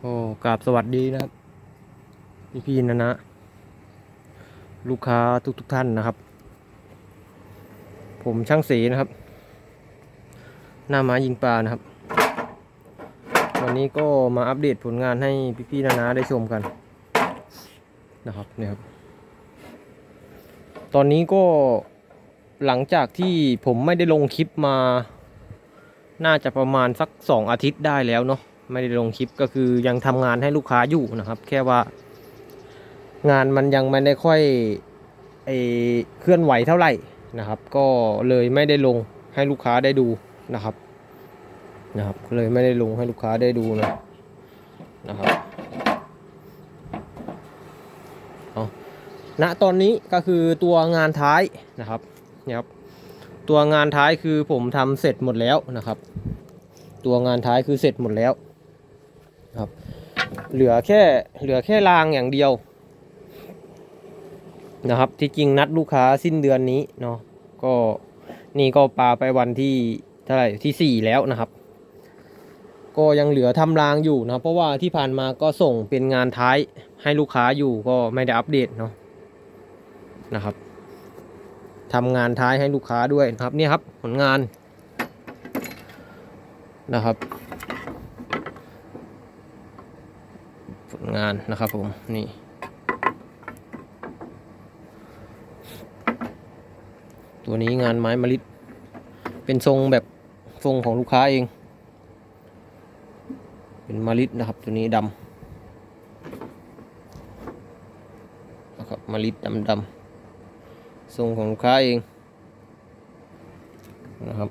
โอ้กราบสวัสดีนะครับ พี่พี่นะนะ ลูกค้าทุกทุกๆท่านนะครับ ผมช่างสีนะครับ หน้าม้ายิงปลานะครับ วันนี้ก็มาอัปเดตผลงานให้พี่พี่นะนะได้ชมกันนะครับเนี่ยครับ ตอนนี้ก็หลังจากที่ผมไม่ได้ลงคลิปมา น่าจะประมาณสักสองอาทิตย์ได้แล้วเนาะ ไม่ได้ลงคลิปก็คือยังทำงานให้ลูกค้าอยู่นะครับ แค่ว่า งานมันยังไม่ได้ค่อยไอเคลื่อนไหวเท่าไหร่นะครับ ก็เลยไม่ได้ลงให้ลูกค้าได้ดูนะครับนะครับเลยไม่ได้ลงให้ลูกค้าได้ดูนะนะครับเอาณตอนนี้ก็คือตัวงานท้ายนะครับเนี่ยครับตัวงานท้ายคือผมทำเสร็จหมดแล้วนะครับ ตัวงานท้ายคือเสร็จหมดแล้ว ครับ เหลือแค่เหลือแค่รางอย่างเดียว นะครับ ที่จริงนัดลูกค้าสิ้นเดือนนี้เนาะก็นี่ก็ปลาไปวันที่เท่าไหร่ที่สี่แล้วนะครับ ก็ยังเหลือทำรางอยู่นะเพราะว่าที่ผ่านมาก็ส่งเป็นงานท้ายให้ลูกค้าอยู่ก็ไม่ได้อัปเดตเนาะนะครับทำงานท้ายให้ลูกค้าด้วยนะครับเนี่ยครับผลงานนะครับ ผล งานนะครับผมนี่ตัวนี้งานไม้มะลิเป็นทรงแบบทรงของลูกค้าเอง เป็นมะลินะครับตัวนี้ดำนะครับมะลิดำดำทรงของลูกค้าเองนะครับ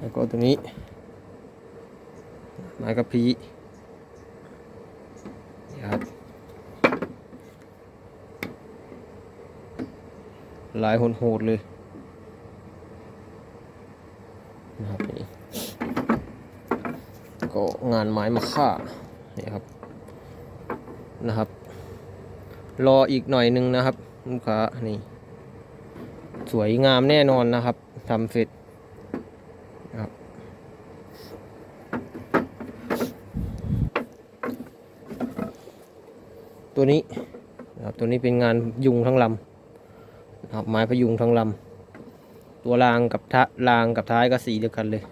แล้ว ก็ตัวนี้ไม้กระพีนี่ครับลายโหดๆเลยนะครับนี่ก็งานไม้มาค่านี่ครับนะครับ รออีกหน่อยหนึงนะครับลูกค้านี่ สวยงามแน่นอนนะครับทำเสร็จ ครับตัวนี้นะครับ ตัวนี้เป็นงานยุงทั้งลำนะครับไม้พยุงทั้งลำตัวรางกับทะรางกับท้ายก็สีเดียวกันเลย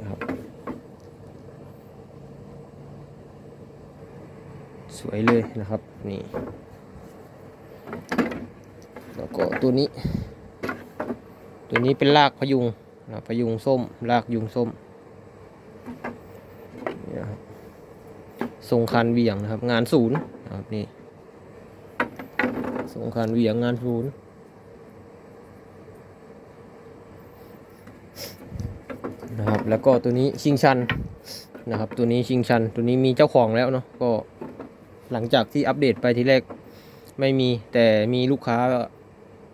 นะครับสวยเลยนะครับนี่แล้วก็ตัวนี้ ตัวนี้เป็นรากพยุงนะพยุงส้มรากยุงส้มนี่นะทรงคันเหวี่ยงนะครับ งานศูนย์นะครับนี่ ทรงคันเวียงงานศูนย์นะครับแล้วก็ตัวนี้ชิงชันนะครับ ตัวนี้ชิงชัน ตัวนี้มีเจ้าของแล้วเนาะก็หลังจากที่อัปเดตไปทีแรกไม่มีแต่มีลูกค้า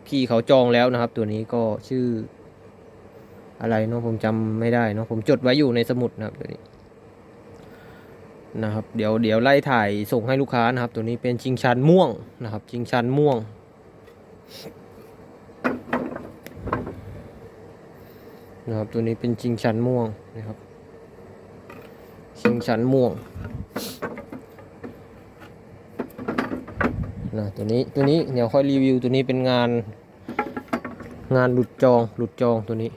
พี่เขาจองแล้วนะครับ ตัวนี้ก็ชื่ออะไรเนาะผมจำไม่ได้เนาะผมจดไว้อยู่ในสมุดนะครับตัวนี้ นะครับเดี๋ยวเดี๋ยวไล่ถ่ายส่งให้ลูกค้านะครับ ตัวนี้เป็นชิงชันม่วงนะครับ ชิงชันม่วง นะครับตัวนี้เป็นชิงชันม่วงนะครับ ชิงชันม่วงนะตัวนี้ตัวนี้เดี๋ยวค่อยรีวิวตัวนี้เป็นงาน งานหลุดจองหลุดจองตัวนี้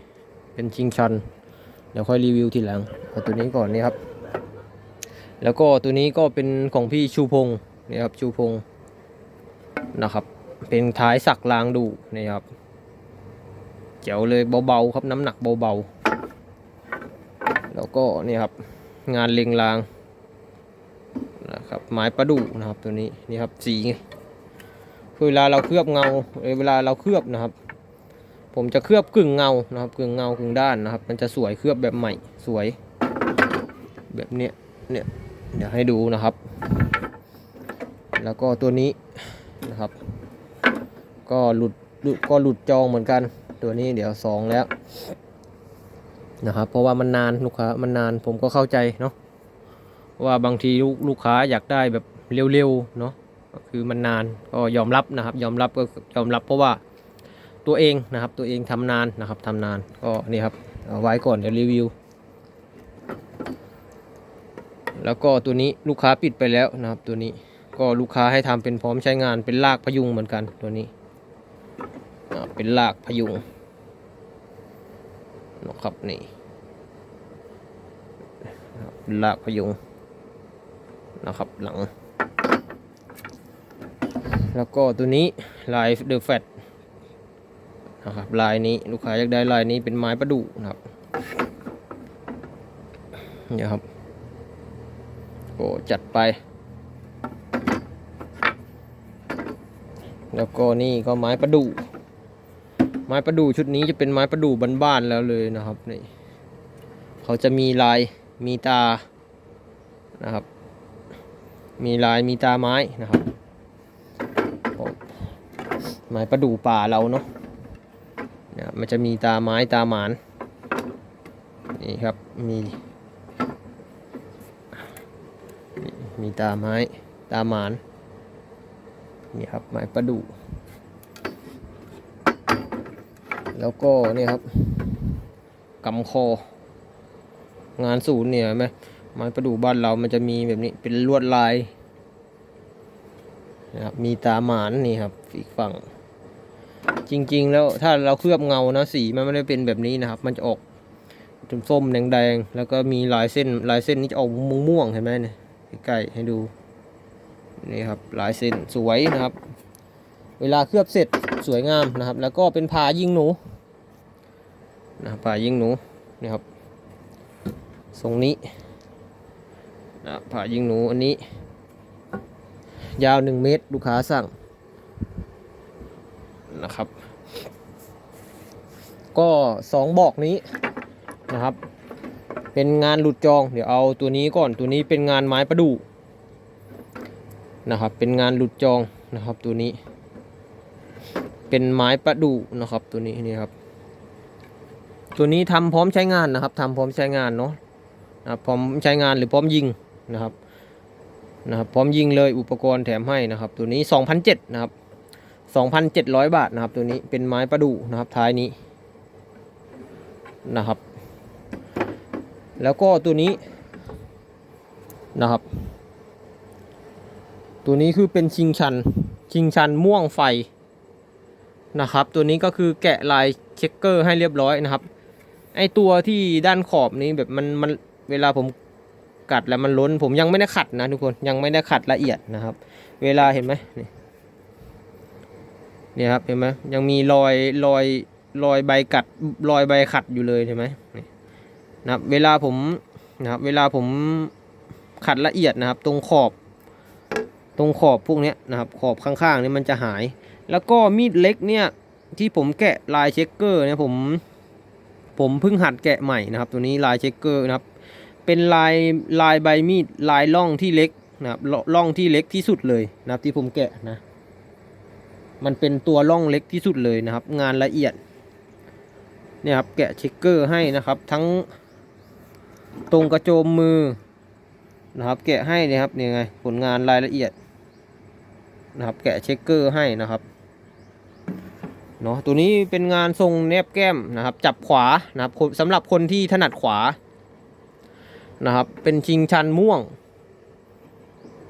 เป็นชิงชัน เดี๋ยวค่อยรีวิวทีหลังเอาตัวนี้ก่อนนี่ครับ แล้วก็ตัวนี้ก็เป็นของพี่ชูพงศ์นี่ครับชูพงศ์นะครับ เป็นท้ายสักลางดูนี่ครับเจ๋วเลยเบาๆครับน้ำหนักเบาๆ แล้วก็นี่ครับงานเล็งรางนะครับไม้ประดู่นะครับตัวนี้นี่ครับสีคือเวลาเราเคลือบเงาเอ่อเวลาเราเคลือบนะครับ ผมจะเคลือบกึ่งเงานะครับกึ่งเงากึ่งด้านนะครับ มันจะสวยเคลือบแบบใหม่สวยแบบเนี้ยเนี่ย เดี๋ยวให้ดูนะครับ แล้วก็ตัวนี้นะครับ ก็หลุดก็หลุดจองเหมือนกัน ตัวนี้เดี๋ยวสองแล้วนะครับ เพราะว่ามันนานลูกค้ามันนานผมก็เข้าใจเนาะว่าบางทีลูกลูกค้าอยากได้แบบเร็วๆเนาะคือมันนานก็ยอมรับนะครับ ยอมรับก็ยอมรับเพราะว่าตัวเองนะครับ ตัวเองทำนานนะครับทำนานก็นี่ครับเอาไว้ก่อนเดี๋ยวรีวิว แล้วก็ตัวนี้ลูกค้าปิดไปแล้วนะครับ ตัวนี้ก็ลูกค้าให้ทำเป็นพร้อมใช้งานเป็นลากพยุงเหมือนกันตัวนี้เป็นลากพยุงนะครับนี่ลากพยุงนะครับหลัง แล้วก็ตัวนี้ลายเดอะแฟตนะครับลายนี้ลูกค้าอยากได้ลายนี้เป็นไม้ประดู่นะครับเนี่ยครับ จัดไป แล้วก็นี่ก็ไม้ประดู่ไม้ประดู่ชุดนี้จะเป็นไม้ประดู่บ้านๆแล้วเลยนะครับนี่เขาจะมีลายมีตานะครับ มีลายมีตาไม้นะครับไม้ประดู่ป่าเราเนาะเนี่ยมันจะมีตาไม้ตาหมานนี่ครับมี มีตาไม้ตาหมานนี่ครับไม้ประดู่แล้วก็นี่ครับกำคองานศูนย์เนี่ยเห็นไหมไม้ประดู่บ้านเรามันจะมีแบบนี้เป็นลวดลายนะครับมีตาหมานนี่ครับอีกฝั่ง จริง ๆ แล้วถ้าเราเคลือบเงานะสีมันไม่ได้เป็นแบบนี้นะครับ มันจะออกส้มๆแดงๆแล้วก็มีลายเส้นลายเส้นนี้จะออกม่วงๆเห็นไหมเนี่ย ใกล้ๆให้ดูนี่ครับลายเส้นสวยนะครับ เวลาเคลือบเสร็จสวยงามนะครับ แล้วก็เป็นผ่ายิงหนูนะครับผ่ายิงหนูนี่ครับทรงนี้นะผ่ายิงหนูอันนี้ ยาว 1 เมตรลูกค้าสั่งนะครับ ก็สองบอกนี้นะครับ เป็นงานหลุดจอง เดี๋ยวเอาตัวนี้ก่อนตัวนี้เป็นงานไม้ประดู่นะครับ เป็นงานหลุดจองนะครับ ตัวนี้ เป็นไม้ประดู่นะครับ ตัวนี้นี่ครับ ตัวนี้ทำพร้อมใช้งานนะครับทำพร้อมใช้งานเนาะนะพร้อมใช้งานหรือพร้อมยิงนะครับนะครับ พร้อมยิงเลยอุปกรณ์แถมให้นะครับ ตัวนี้2,007นะครับ2,700 บาทนะครับ ตัวนี้เป็นไม้ประดู่นะครับท้ายนี้นะครับ แล้วก็ตัวนี้นะครับ ตัวนี้คือเป็นชิงชัน ชิงชันม่วงไฟนะครับ ตัวนี้ก็คือแกะลายเช็คเกอร์ให้เรียบร้อยนะครับ ไอตัวที่ด้านขอบนี้แบบมันมันเวลาผมกัดแล้วมันล้น ผมยังไม่ได้ขัดนะทุกคนยังไม่ได้ขัดละเอียดนะครับ เวลาเห็นไหมนี่นี่ครับเห็นไหมยังมีรอยรอยรอยใบกัดรอยใบขัดอยู่เลยเห็นไหมนี่ นะครับเวลาผมนะครับเวลาผมขัดละเอียดนะครับ ตรงขอบ ตรงขอบพวกนี้นะครับ ขอบข้างๆนี่มันจะหาย แล้วก็มีดเล็กเนี่ยที่ผมแกะลายเช็คเกอร์เนี่ยผมผมเพิ่งหัดแกะใหม่นะครับ ตัวนี้ลายเช็คเกอร์นะครับ เป็นลายลายใบมีดลายล่องที่เล็กนะครับล่ล่องที่เล็กที่สุดเลยนะครับที่ผมแกะนะ มันเป็นตัวล่องเล็กที่สุดเลยนะครับ งานละเอียดเนี่ยครับแกะเช็คเกอร์ให้นะครับ ทั้ง ตรงกระโจมมือนะครับ แกะให้นี่ครับนี่ไงผลงานรายละเอียดนะครับ แกะเช็คเกอร์ให้นะครับเนาะตัวนี้เป็นงานทรงแนบแก้มนะครับ จับขวานะครับสำหรับคนที่ถนัดขวานะครับ เป็นชิงชันม่วง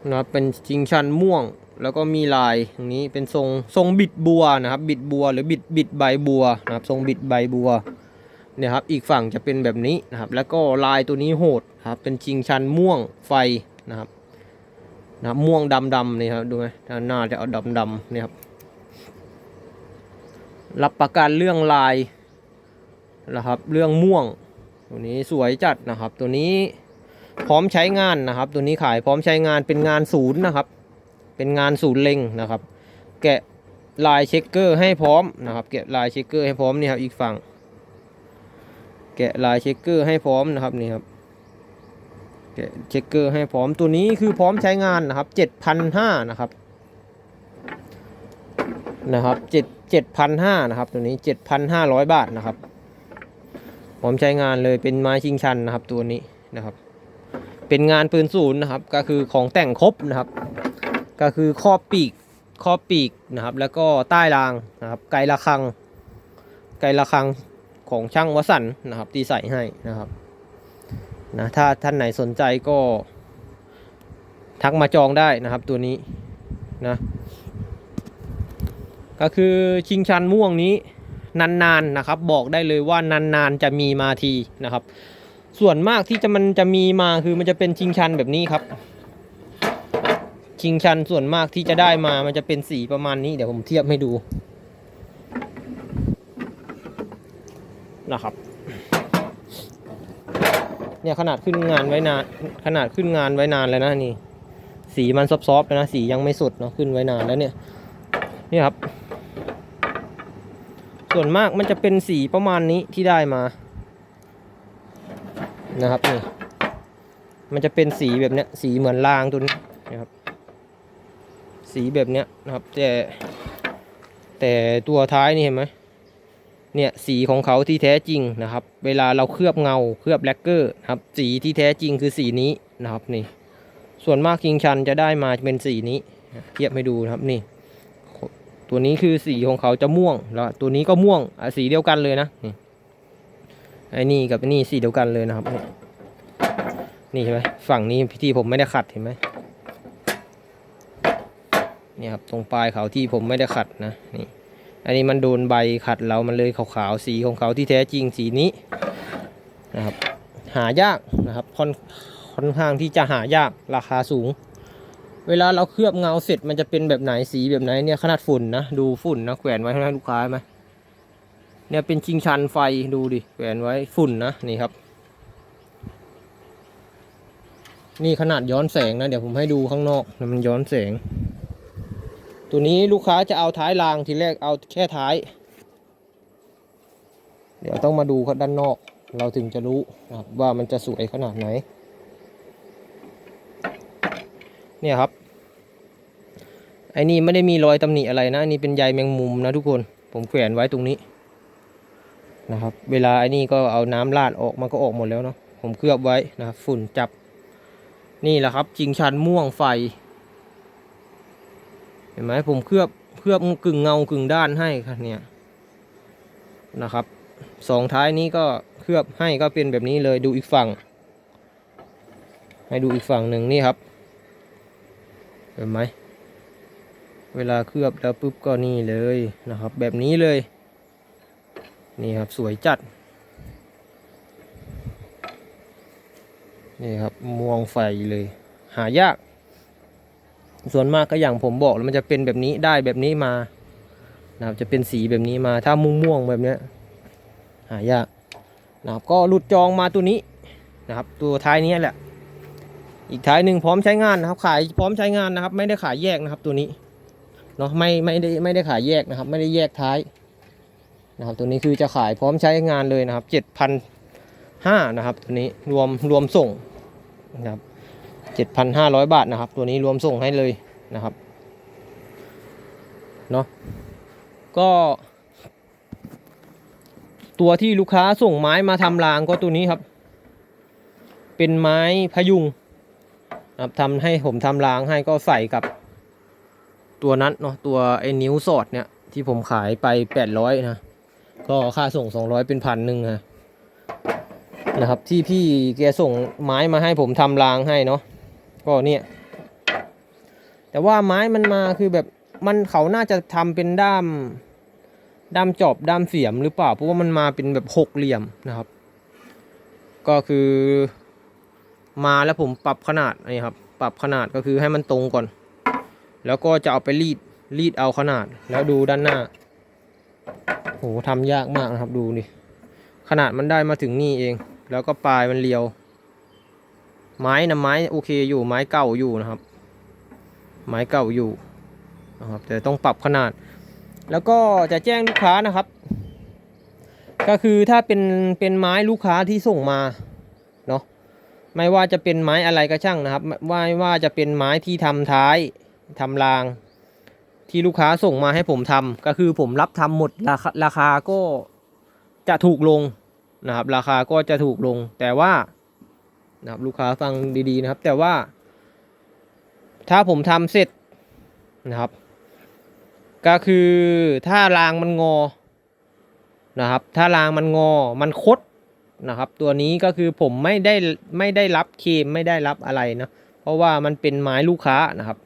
นะครับเป็นชิงชันม่วง แล้วก็มีลายอย่างนี้เป็นทรงทรงบิดบัวนะครับ บิดบัวหรือบิดบิดใบบัวนะครับ ทรงบิดใบบัว เนี่ยครับอีกฝั่งจะเป็นแบบนี้นะครับ แล้วก็ลายตัวนี้โหดครับเป็นชิงชันม่วงไฟนะครับนะบม่วงดำดำนี่ครับดูไหมหน้าจะเอาดำดำนี่ครับรับประกันเรื่องลายนะครับ เรื่องม่วง ตัวนี้สวยจัดนะครับ ตัวนี้พร้อมใช้งานนะครับ ตัวนี้ขายพร้อมใช้งานเป็นงานศูนย์นะครับ เป็นงานศูนย์เล็งนะครับ แกะลายเช็คเกอร์ให้พร้อมนะครับ แกะลายเช็คเกอร์ให้พร้อมนี่ครับอีกฝั่ง แกะลายเช็คเกอร์ให้พร้อมนะครับนี่ครับแกะเช็คเกอร์ให้พร้อมตัวนี้คือพร้อมใช้งานนะครับเจ็ดพันห้านะครับนะครับเจ็ดเจ็ดพันห้านะครับตัวนี้เจ็ดพันห้าร้อยบาทนะครับพร้อมใช้งานเลยเป็นไม้ชิงชันนะครับตัวนี้นะครับ เป็นงานปืนศูนย์นะครับก็คือของแต่งครบนะครับ ก็คือครอบปีกครอบปีกนะครับ แล้วก็ใต้รางนะครับไกลระคังไกลระฆัง ของช่างวสันต์นะครับที่ใส่ให้นะครับนะถ้าท่านไหนสนใจก็ทักมาจองได้นะครับตัวนี้นะก็คือชิงชันม่วงนี้นานๆนะครับ บอกได้เลยว่านานๆจะมีมาทีนะครับ ส่วนมากที่จะมันจะมีมาคือมันจะเป็นชิงชันแบบนี้ครับ ชิงชันส่วนมากที่จะได้มามันจะเป็นสีประมาณนี้เดี๋ยวผมเทียบให้ดู นะครับ เนี่ยขนาดขึ้นงานไว้นาน ขนาดขึ้นงานไว้นานแล้วนะนี่ สีมันซอฟๆแล้วนะสียังไม่สุดเนาะขึ้นไว้นานแล้วเนี่ยนี่ครับ ส่วนมากมันจะเป็นสีประมาณนี้ที่ได้มา นะครับนี่มันจะเป็นสีแบบเนี้ยสีเหมือนรางตัวนี้นะครับ สีแบบเนี้ยนะครับแต่แต่ตัวท้ายนี่เห็นไหม เนี่ยสีของเขาที่แท้จริงนะครับ เวลาเราเคลือบเงาเคลือบแลกเกอร์นะครับสีที่แท้จริงคือสีนี้นะครับนี่ ส่วนมากคิงชันจะได้มาเป็นสีนี้ เทียบให้ดูนะครับนี่ ตัวนี้คือสีของเขาจะม่วงแล้วตัวนี้ก็ม่วงสีเดียวกันเลยนะนี่ไอ้นี่กับไอ้นี่สีเดียวกันเลยนะครับ นี่เห็นไหมฝั่งนี้ที่ผมไม่ได้ขัดเห็นไหมนี่ครับตรงปลายเขาที่ผมไม่ได้ขัดนะนี่ อันนี้มันโดนใบขัดเรามันเลยขาวๆสีของเขาที่แท้จริงสีนี้นะครับหายากนะครับค่อนค่อนข้างที่จะหายากราคาสูง เวลาเราเคลือบเงาเสร็จมันจะเป็นแบบไหนสีแบบไหนเนี่ยขนาดฝุ่นนะดูฝุ่นนะแขวนไว้ข้างหน้าลูกค้าไหมเนี่ยเป็นชิงชันไฟดูดิแขวนไว้ฝุ่นนะนี่ครับ นี่ขนาดย้อนแสงนะเดี๋ยวผมให้ดูข้างนอกมันย้อนแสง ตัวนี้ลูกค้าจะเอาท้ายรางทีแรกเอาแค่ท้าย เดี๋ยวต้องมาดูด้านนอก เราถึงจะรู้นะครับว่ามันจะสวยขนาดไหน เนี่ยครับไอ้นี่ไม่ได้มีรอยตำหนิอะไรนะนี่เป็นใยแมงมุมนะทุกคนผมแขวนไว้ตรงนี้นะครับ เวลาไอ้นี่ก็เอาน้ำราดออกมันก็ออกหมดแล้วเนาะผมเคลือบไว้นะครับฝุ่นจับนี่แหละครับจิงชันม่วงไฟ เห็นไหมผมเคลือบเคลือบกึ่งเงากึ่งด้านให้ครับเนี่ยนะครับสองท้ายนี้ก็เคลือบให้ก็เป็นแบบนี้เลยดูอีกฝั่ง ให้ดูอีกฝั่งหนึ่งนี่ครับเห็นไหมเวลาเคลือบแล้วปุ๊บก็นี่เลยนะครับ แบบนี้เลย นี่ครับสวยจัด นี่ครับม่วงไฟเลย หายาก ส่วนมากก็อย่างผมบอกแล้วมันจะเป็นแบบนี้ได้แบบนี้มานะครับจะเป็นสีแบบนี้มาถ้าม่วงๆแบบเนี้ยหายากนะครับก็หลุดจองมาตัวนี้นะครับ ตัวท้ายนี้แหละ อีกท้ายหนึ่งพร้อมใช้งานนะครับ ขายพร้อมใช้งานนะครับ ไม่ได้ขายแยกนะครับตัวนี้เนาะไม่ไม่ได้ไม่ได้ขายแยกนะครับ ไม่ได้แยกท้ายนะครับ ตัวนี้คือจะขายพร้อมใช้งานเลยนะครับเจ็ดพันห้านะครับ ตัวนี้รวมรวมส่งนะครับ เจ็ดพันห้าร้อยบาทนะครับ ตัวนี้รวมส่งให้เลยนะครับเนาะก็ ตัวที่ลูกค้าส่งไม้มาทำรางก็ตัวนี้ครับ เป็นไม้พยุงนะครับทำให้ผมทำรางให้ก็ใส่กับตัวนั้นเนาะตัวไอ้นิ้วสอดเนี่ยที่ผมขายไปแปดร้อยนะ ก็ค่าส่งสองร้อยเป็นพันหนึ่งฮะนะครับที่พี่แกส่งไม้มาให้ผมทำรางให้เนาะ ก็เนี่ย แต่ว่าไม้มันมาคือแบบมันเขาน่าจะทำเป็นด้ามด้ามจอบด้ามเสียมหรือเปล่า เพราะว่ามันมาเป็นแบบหกเหลี่ยมนะครับ ก็คือมาแล้วผมปรับขนาดนี่ครับ ปรับขนาดก็คือให้มันตรงก่อน แล้วก็จะเอาไปรีดรีดเอาขนาดแล้วดูด้านหน้าโหทำยากมากนะครับดูดิขนาดมันได้มาถึงนี่เอง แล้วก็ปลายมันเรียว ไม้นะไม้โอเคอยู่ไม้เก่าอยู่นะครับ ไม้เก่าอยู่นะครับแต่ต้องปรับขนาด แล้วก็จะแจ้งลูกค้านะครับ ก็คือถ้าเป็นเป็นไม้ลูกค้าที่ส่งมาเนาะไม่ว่าจะเป็นไม้อะไรก็ช่างนะครับไม่ว่าจะเป็นไม้ที่ทำท้ายทำราง ที่ลูกค้าส่งมาให้ผมทำก็คือผมรับทำหมดราคาราคาก็จะถูกลงนะครับ ราคาก็จะถูกลงแต่ว่า นะครับลูกค้าฟังดีๆนะครับ แต่ว่า ถ้าผมทำเสร็จนะครับ ก็คือถ้ารางมันงอนะครับ ถ้ารางมันงอมันคดนะครับ ตัวนี้ก็คือผมไม่ได้ไม่ได้รับเคมไม่ได้รับอะไรนะเพราะว่ามันเป็นไม้ลูกค้านะครับ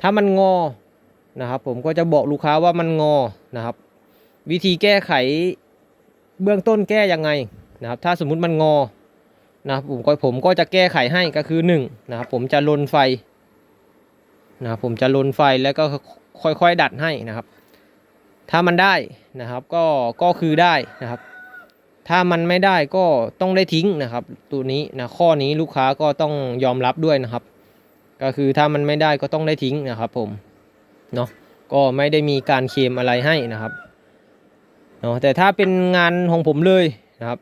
ถ้ามันงอนะครับผมก็จะบอกลูกค้าว่ามันงอนะครับ วิธีแก้ไขเบื้องต้นแก้ยังไงนะครับ ถ้าสมมุติมันงอ นะครับผมก็ผมก็จะแก้ไขให้ก็คือหนึ่งนะครับผมจะลนไฟนะครับผมจะลนไฟแล้วก็ค่อยๆดัดให้นะครับ ถ้ามันได้นะครับก็ก็คือได้นะครับ ถ้ามันไม่ได้ก็ต้องได้ทิ้งนะครับ ตัวนี้นะข้อนี้ลูกค้าก็ต้องยอมรับด้วยนะครับ ก็คือถ้ามันไม่ได้ก็ต้องได้ทิ้งนะครับผมเนาะก็ไม่ได้มีการเคลมอะไรให้นะครับเนาะแต่ถ้าเป็นงานของผมเลยนะครับ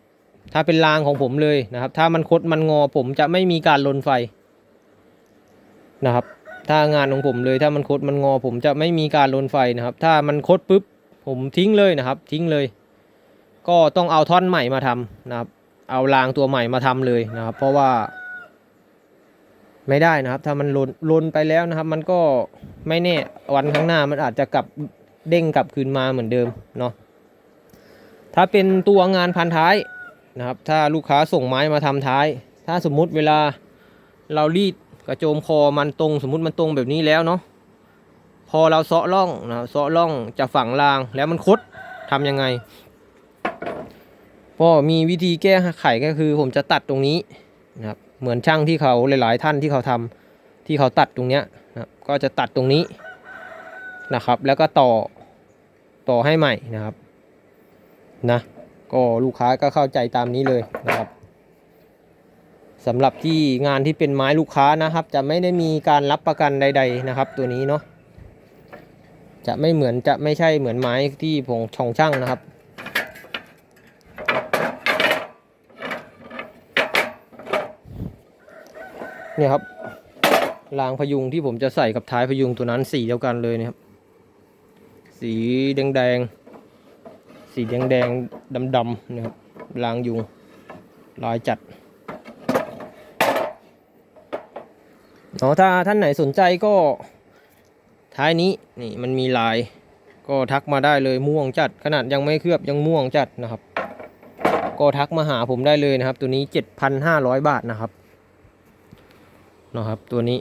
ถ้าเป็นรางของผมเลยนะครับ ถ้ามันคดมันงอผมจะไม่มีการลนไฟนะครับ ถ้างานของผมเลยถ้ามันคดมันงอ ผมจะไม่มีการลนไฟนะครับ ถ้ามันคดปุ๊บผมทิ้งเลยนะครับ ทิ้งเลย ก็ต้องเอาท่อนใหม่มาทำนะครับ เอารางตัวใหม่มาทำเลยนะครับ เพราะว่า ไม่ได้นะครับ ถ้ามันลนลนไปแล้วนะครับ มันก็ไม่แน่วันข้างหน้ามันอาจจะกลับเด้งกลับคืนมาเหมือนเดิมเนาะถ้าเป็นตัวงานพันท้าย นะครับ ถ้าลูกค้าส่งไม้มาทำท้าย ถ้าสมมุติเวลาเรารีดกระโจมคอมันตรง สมมุติมันตรงแบบนี้แล้วเนาะพอเราเซาะร่องนะเซาะร่องจะฝังรางแล้วมันคดทำยังไงก็มีวิธีแก้ไขก็คือผมจะตัดตรงนี้นะครับเหมือนช่างที่เขาหลาย ๆ ท่านที่เขาทำที่เขาตัดตรงเนี้ยนะครับก็จะตัดตรงนี้นะครับ แล้วก็ต่อต่อให้ใหม่นะครับนะ ก็ลูกค้าก็เข้าใจตามนี้เลยนะครับสำหรับที่งานที่เป็นไม้ลูกค้านะครับ จะไม่ได้มีการรับประกันใด ๆนะครับ ตัวนี้เนาะจะไม่เหมือนจะไม่ใช่เหมือนไม้ที่ผงช่องช่างนะครับเนี่ยครับรางพยุงที่ผมจะใส่กับท้ายพยุงตัวนั้นสีเดียวกันเลยนะครับ สีแดงแดงๆ สีแดงแดงดำดำๆนะครับรางยุงลายจัดเนาะถ้าท่านไหนสนใจก็ท้ายนี้นี่มันมีลายก็ทักมาได้เลยม่วงจัด ขนาดยังไม่เคลือบยังม่วงจัดนะครับ ก็ทักมาหาผมได้เลยนะครับ ตัวนี้ 7,500 บาทนะครับนะครับตัวนี้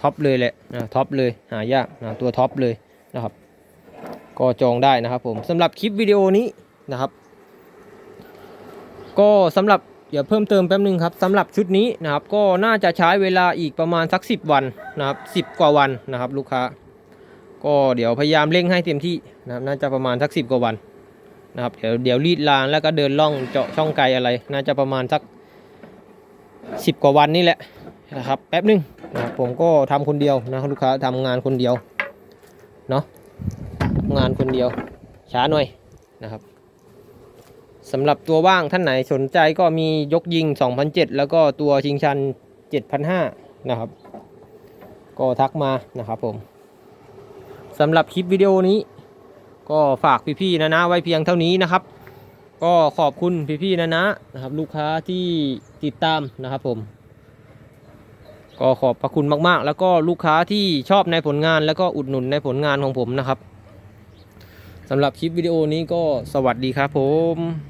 ท็อปเลยแหละนะท็อปเลยหายากนะตัวท็อปเลยนะครับ ก็จองได้นะครับผมสำหรับคลิปวิดีโอนี้นะครับ ก็สำหรับอย่าเพิ่มเติมแป๊บนึงครับสำหรับชุดนี้นะครับ ก็น่าจะใช้เวลาอีกประมาณสัก 10 วันนะครับ10 กว่าวันนะครับ ลูกค้า ก็เดี๋ยวพยายามเร่งให้เต็มที่นะครับ น่าจะประมาณสัก 10 กว่าวันนะครับเดี๋ยวเดี๋ยวรีดรางแล้วก็เดินล่องเจาะช่องไกลอะไร น่าจะประมาณสัก 10 กว่าวันนี่แหละนะครับแป๊บนึงนะครับผมก็ทำคนเดียวนะครับลูกค้าทำงานคนเดียวเนาะ งานคนเดียวช้าหน่อยนะครับสำหรับตัวว่างท่านไหนสนใจก็มียกยิง 2007 แล้วก็ตัวชิงชัน 7,500 นะครับ ก็ทักมานะครับผมสำหรับคลิปวิดีโอนี้ ก็ฝากพี่ๆนะนะไว้เพียงเท่านี้นะครับ ก็ขอบคุณพี่ๆนะนะนะครับ ลูกค้าที่ติดตามนะครับผม ก็ขอบพระคุณมากๆ แล้วก็ลูกค้าที่ชอบในผลงานแล้วก็อุดหนุนในผลงานของผมนะครับ สำหรับคลิปวิดีโอนี้ก็สวัสดีครับผม